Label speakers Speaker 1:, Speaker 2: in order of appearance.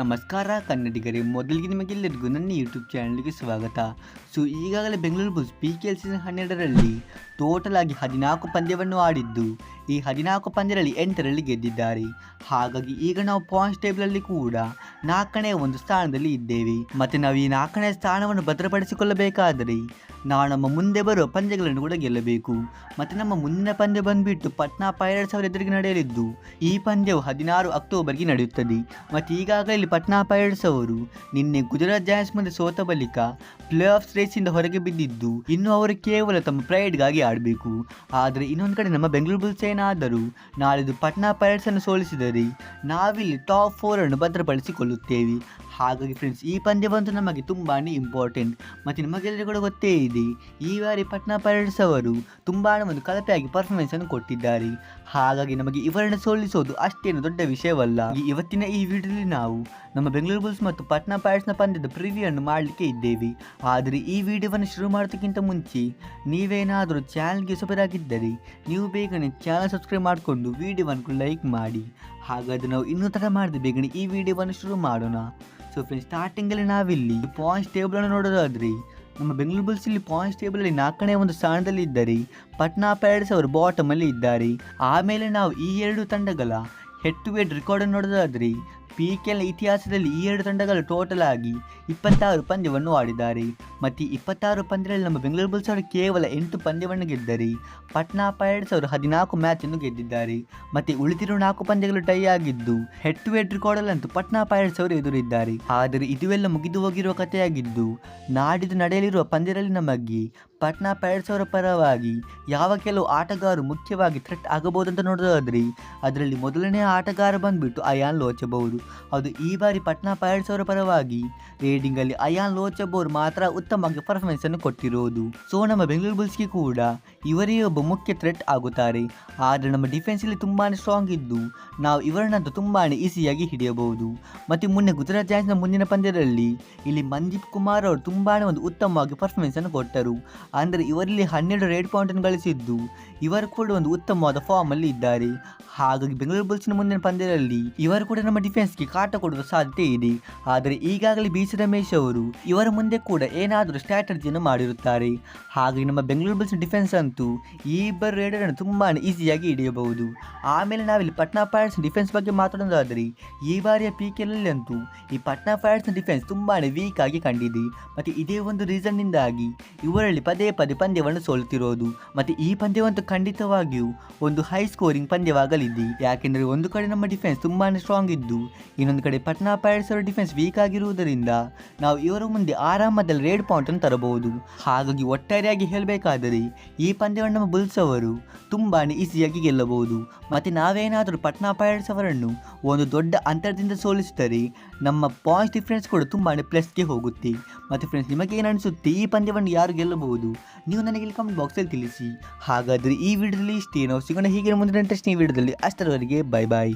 Speaker 1: ನಮಸ್ಕಾರ ಕನ್ನಡಿಗರೇ, ಮೊದಲಿಗೆ ನಿಮಗೆಲ್ಲರಿಗೂ ನನ್ನ ಯೂಟ್ಯೂಬ್ ಚಾನಲ್ಗೆ ಸ್ವಾಗತ. ಸೊ ಈಗಾಗಲೇ Bengaluru Bulls P K L season ಹನ್ನೆರಡರಲ್ಲಿ ಟೋಟಲ್ ಆಗಿ ಹದಿನಾಲ್ಕು ಪಂದ್ಯವನ್ನು ಆಡಿದ್ದು. ಈ ಹದಿನಾಲ್ಕು ಪಂದ್ಯದಲ್ಲಿ ಎಂಟರಲ್ಲಿ ಗೆದ್ದಿದ್ದಾರೆ. ಹಾಗಾಗಿ ಈಗ ನಾವು ಪಾಯಿಂಟ್ಸ್ ಟೇಬಲಲ್ಲಿ ಕೂಡ ನಾಲ್ಕನೇ ಒಂದು ಸ್ಥಾನದಲ್ಲಿ ಇದ್ದೇವೆ. ಮತ್ತು ನಾವು ಈ ನಾಲ್ಕನೇ ಸ್ಥಾನವನ್ನು ಭದ್ರಪಡಿಸಿಕೊಳ್ಳಬೇಕಾದರೆ ನಾವು ನಮ್ಮ ಮುಂದೆ ಬರುವ ಪಂದ್ಯಗಳನ್ನು ಕೂಡ ಗೆಲ್ಲಬೇಕು. ಮತ್ತು ನಮ್ಮ ಮುಂದಿನ ಪಂದ್ಯ ಬಂದುಬಿಟ್ಟು ಪಟ್ನಾ ಪೈರೇಟ್ಸ್ ಅವರ ಎದುರಿಗೆ ನಡೆಯಲಿದ್ದು, ಈ ಪಂದ್ಯವು ಹದಿನಾರು ಅಕ್ಟೋಬರ್ಗೆ ನಡೆಯುತ್ತದೆ. ಮತ್ತು ಈಗಾಗಲೇ ಇಲ್ಲಿ ಪಟ್ನಾ ಪೈರೇಟ್ಸ್ ಅವರು ನಿನ್ನೆ ಗುಜರಾತ್ ಜಾಯನ್ಸ್ ಮುಂದೆ ಸೋತ ಬಳಿಕ ಪ್ಲೇ ಆಫ್ಸ್ ರೇಸಿಂದ ಹೊರಗೆ ಬಿದ್ದಿದ್ದು, ಇನ್ನು ಅವರು ಕೇವಲ ತಮ್ಮ ಪ್ರೈಡ್ಗಾಗಿ ಆಡಬೇಕು. ಆದರೆ ಇನ್ನೊಂದು ಕಡೆ ನಮ್ಮ ಬೆಂಗಳೂರು ಬುಲ್ಸ್ ಏನಾದರೂ ನಾಳಿದು ಪಟ್ನಾ ಪೈರೇಟ್ಸನ್ನು ಸೋಲಿಸಿದರೆ ನಾವಿಲ್ಲಿ ಟಾಪ್ ಫೋರನ್ನು ಭದ್ರಪಡಿಸಿಕೊಳ್ಳುತ್ತೇವೆ. ಹಾಗಾಗಿ ಫ್ರೆಂಡ್ಸ್ ಈ ಪಂದ್ಯವಂತೂ ನಮಗೆ ತುಂಬಾ ಇಂಪಾರ್ಟೆಂಟ್ ಮತ್ತು ನಿಮಗೆಲ್ಲರಿಗೂ ಕೂಡ ಗೊತ್ತೇ ಇದೆ, ಈ ಬಾರಿ ಪಟ್ನಾ ಪೈರಟ್ಸ್ ಅವರು ತುಂಬಾ ಒಂದು ಕಳಪೆಯಾಗಿ ಪರ್ಫಾರ್ಮೆನ್ಸ್ ಅನ್ನು ಕೊಟ್ಟಿದ್ದಾರೆ. ಹಾಗಾಗಿ ನಮಗೆ ಇವರನ್ನು ಸೋಲಿಸೋದು ಅಷ್ಟೇನು ದೊಡ್ಡ ವಿಷಯವಲ್ಲ. ಇವತ್ತಿನ ಈ ವಿಡಿಯೋದಲ್ಲಿ ನಾವು ನಮ್ಮ ಬೆಂಗಳೂರು ಬುಲ್ಸ್ ಮತ್ತು ಪಟ್ನಾ ಪೈರಟ್ಸ್ನ ಪಂದ್ಯದ ಪ್ರಿವ್ಯೂ ಅನ್ನು ಮಾಡಲಿಕ್ಕೆ ಇದ್ದೇವೆ. ಆದರೆ ಈ ವಿಡಿಯೋವನ್ನು ಶುರು ಮಾಡೋದಕ್ಕಿಂತ ಮುಂಚೆ ನೀವೇನಾದರೂ ಚಾನಲ್ಗೆ ಸೊಬರಾಗಿದ್ದರೆ ನೀವು ಬೇಗನೆ ಚಾನಲ್ ಸಬ್ಸ್ಕ್ರೈಬ್ ಮಾಡಿಕೊಂಡು ವಿಡಿಯೋವನ್ನು ಲೈಕ್ ಮಾಡಿ. ಹಾಗಾದ್ರೆ ನಾವು ಇನ್ನೂ ಥರ ಮಾಡಿದ ಬೇಗನೆ ಈ ವಿಡಿಯೋವನ್ನು ಶುರು ಮಾಡೋಣ. ಸೊ ಫ್ರೆಂಡ್ಸ್ ಸ್ಟಾರ್ಟಿಂಗಲ್ಲಿ ನಾವಿಲ್ಲಿ ಪಾಯಿಂಟ್ಸ್ ಟೇಬಲನ್ನು ನೋಡೋದಾದ್ರೆ, ನಮ್ಮ ಬೆಂಗಳೂರು ಬುಲ್ಸ್ ಇಲ್ಲಿ ಪಾಯಿಂಟ್ಸ್ ಟೇಬಲಲ್ಲಿ ನಾಲ್ಕನೇ ಒಂದು ಸ್ಥಾನದಲ್ಲಿ ಇದ್ದರೆ. ಪಟ್ನಾ ಪ್ಯಾರಡ್ಸ್ ಅವರು ಬಾಟಮಲ್ಲಿ ಇದ್ದಾರೆ. ಆಮೇಲೆ ನಾವು ಈ ಎರಡು ತಂಡಗಳ ಹೆಡ್ ಟು ಹೆಡ್ ರೆಕಾರ್ಡನ್ನು ನೋಡೋದಾದರೆ ಪಿ ಕೆ ಇತಿಹಾಸದಲ್ಲಿ ಈ ಎರಡು ತಂಡಗಳು ಟೋಟಲ್ ಆಗಿ ಇಪ್ಪತ್ತಾರು ಪಂದ್ಯವನ್ನು ಆಡಿದ್ದಾರೆ. ಮತ್ತು ಇಪ್ಪತ್ತಾರು ಪಂದ್ಯದಲ್ಲಿ ನಮ್ಮ ಬೆಂಗಳೂರು ಬುಲ್ಸ್ ಅವರು ಕೇವಲ ಎಂಟು ಪಂದ್ಯವನ್ನು ಗೆದ್ದರೆ ಪಟ್ನಾ ಪೈರೇಟ್ಸ್ ಅವರು ಹದಿನಾಲ್ಕು ಮ್ಯಾಚನ್ನು ಗೆದ್ದಿದ್ದಾರೆ. ಮತ್ತು ಉಳಿದಿರುವ ನಾಲ್ಕು ಪಂದ್ಯಗಳು ಟೈ ಆಗಿದ್ದು ಹೆಡ್ ಟು ಹೆಡ್ ರೆಕಾರ್ಡಲ್ಲಂತೂ ಪಟ್ನಾ ಪೈರೇಟ್ಸ್ ಅವರು ಎದುರಿದ್ದಾರೆ. ಆದರೆ ಇದುವೆಲ್ಲ ಮುಗಿದು ಹೋಗಿರುವ ಕಥೆಯಾಗಿದ್ದು ನಾಡಿದ್ದು ನಡೆಯಲಿರುವ ಪಂದ್ಯದಲ್ಲಿ ನಮಗೆ ಪಟ್ನಾ ಪೈರೇಟ್ಸ್ ಅವರ ಪರವಾಗಿ ಯಾವ ಕೆಲವು ಆಟಗಾರರು ಮುಖ್ಯವಾಗಿ ಥ್ರೆಟ್ ಆಗಬಹುದಂತ ನೋಡೋದಾದ್ರೆ ಅದರಲ್ಲಿ ಮೊದಲನೇ ಆಟಗಾರ ಬಂದ್ಬಿಟ್ಟು ಅಯಾನ್ ಲೋಚಬಹುದು ಅದು ಈ ಬಾರಿ ಪಟ್ನಾ ಪೈರಟ್ಸ್ ಅವರ ಪರವಾಗಿ ರೇಡಿಂಗಲ್ಲಿ ಅಯಾನ್ ಲೋಚಬೋರ್ ಮಾತ್ರ ಉತ್ತಮವಾಗಿ ಪರ್ಫಾರ್ಮೆನ್ಸ್ ಅನ್ನು ಕೊಟ್ಟಿರುವುದು. ಸೊ ನಮ್ಮ ಬೆಂಗಳೂರು ಬುಲ್ಸ್ಗೆ ಕೂಡ ಇವರೇ ಒಬ್ಬ ಮುಖ್ಯ ಥ್ರೆಟ್ ಆಗುತ್ತಾರೆ. ಆದರೆ ನಮ್ಮ ಡಿಫೆನ್ಸ್ ಅಲ್ಲಿ ತುಂಬಾ ಸ್ಟ್ರಾಂಗ್ ಇದ್ದು, ನಾವು ಇವರನ್ನಂತೂ ತುಂಬಾ ಈಸಿಯಾಗಿ ಹಿಡಿಯಬಹುದು. ಮತ್ತು ಮೊನ್ನೆ ಗುಜರಾತ್ ಜಾಯ್ಸ್ನ ಮುಂದಿನ ಪಂದ್ಯದಲ್ಲಿ ಇಲ್ಲಿ ಮಂದೀಪ್ ಕುಮಾರ್ ಅವರು ತುಂಬಾ ಒಂದು ಉತ್ತಮವಾಗಿ ಪರ್ಫಾರ್ಮೆನ್ಸ್ ಅನ್ನು ಕೊಟ್ಟರು. ಅಂದರೆ ಇವರಲ್ಲಿ ಹನ್ನೆರಡು ರೇಡ್ ಪಾಯಿಂಟನ್ನು ಗಳಿಸಿದ್ದು, ಇವರು ಕೂಡ ಒಂದು ಉತ್ತಮವಾದ ಫಾರ್ಮ್ ಅಲ್ಲಿ ಇದ್ದಾರೆ. ಹಾಗಾಗಿ ಬೆಂಗಳೂರು ಬುಲ್ಸ್ನ ಮುಂದಿನ ಪಂದ್ಯದಲ್ಲಿ ಇವರು ಕೂಡ ನಮ್ಮ ಡಿಫೆನ್ಸ್ಗೆ ಕಾಟ ಕೊಡುವ ಸಾಧ್ಯತೆ ಇದೆ. ಆದರೆ ಈಗಾಗಲೇ ಬಿ ಸಿ ರಮೇಶ್ ಅವರು ಇವರ ಮುಂದೆ ಕೂಡ ಏನಾದರೂ ಸ್ಟ್ರಾಟಜಿಯನ್ನು ಮಾಡಿರುತ್ತಾರೆ. ಹಾಗೆ ನಮ್ಮ ಬೆಂಗಳೂರು ಬುಲ್ಸ್ ಡಿಫೆನ್ಸ್ ಅಂತೂ ಈ ಇಬ್ಬರು ರೇಡರನ್ನು ತುಂಬಾ ಈಸಿಯಾಗಿ ಹಿಡಿಯಬಹುದು. ಆಮೇಲೆ ನಾವಿಲ್ಲಿ ಪಟ್ನಾ ಫೈರ್ಸ್ ಡಿಫೆನ್ಸ್ ಬಗ್ಗೆ ಮಾತಾಡೋದಾದರೆ, ಈ ಬಾರಿಯ ಪಿ ಕೆ ಅಂತೂ ಈ ಪಟ್ನಾ ಫೈರ್ಸ್ನ ಡಿಫೆನ್ಸ್ ತುಂಬಾ ವೀಕ್ ಆಗಿ ಕಂಡಿದೆ. ಮತ್ತು ಇದೇ ಒಂದು ರೀಸನ್ನಿಂದಾಗಿ ಇವರಲ್ಲಿ ಪದೇ ಪದೇ ಪಂದ್ಯವನ್ನು ಸೋಲುತ್ತಿರೋದು. ಮತ್ತು ಈ ಪಂದ್ಯವಂತೂ ಖಂಡಿತವಾಗಿಯೂ ಒಂದು ಹೈ ಸ್ಕೋರಿಂಗ್ ಪಂದ್ಯವಾಗಲಿದೆ. ಯಾಕೆಂದರೆ ಒಂದು ಕಡೆ ನಮ್ಮ ಡಿಫೆನ್ಸ್ ತುಂಬಾ ಸ್ಟ್ರಾಂಗ್ ಇದ್ದು ಇನ್ನೊಂದು ಕಡೆ ಪಟ್ನಾ ಪೈರಟ್ಸ್ ಅವರ ಡಿಫೆನ್ಸ್ ವೀಕ್ ಆಗಿರುವುದರಿಂದ ನಾವು ಇವರ ಮುಂದೆ ಆರಾಮದಲ್ಲಿ ರೇಡ್ ಪಾಯಿಂಟ್ ಅನ್ನು ತರಬಹುದು. ಹಾಗಾಗಿ ಒಟ್ಟಾರೆಯಾಗಿ ಹೇಳಬೇಕಾದರೆ ಈ ಪಂದ್ಯವನ್ನು ನಮ್ಮ ಬುಲ್ಸ್ ಅವರು ತುಂಬಾ ಈಸಿಯಾಗಿ ಗೆಲ್ಲಬಹುದು. ಮತ್ತು ನಾವೇನಾದರೂ ಪಟ್ನಾ ಪೈರಟ್ಸ್ ಅವರನ್ನು ಒಂದು ದೊಡ್ಡ ಅಂತರದಿಂದ ಸೋಲಿಸಿದರೆ ನಮ್ಮ ಪಾಯಿಂಟ್ಸ್ ಡಿಫ್ರೆನ್ಸ್ ಕೂಡ ತುಂಬಾ ಪ್ಲಸ್ಗೆ ಹೋಗುತ್ತೆ. ಮತ್ತು ಫ್ರೆಂಡ್ಸ್ ನಿಮಗೆ ಏನು ಅನಿಸುತ್ತೆ? ಈ ಪಂದ್ಯವನ್ನು ಯಾರು ಗೆಲ್ಲಬಹುದು? ನೀವು ನನಗೆ ಇಲ್ಲಿ ಕಮೆಂಟ್ ಬಾಕ್ಸಲ್ಲಿ ತಿಳಿಸಿ. ಹಾಗಾದರೆ ಈ ವಿಡಿಯೋದಲ್ಲಿ ಇಷ್ಟೇ ನಾವು ಸಿಗೋಣ ಹೀಗೆ ಮುಂದಿನ ಇಂಟ್ರೆಸ್ಟಿಂಗ್ ವಿಡಿಯೋದಲ್ಲಿ ಅಷ್ಟರವರೆಗೆ ಬೈ ಬಾಯ್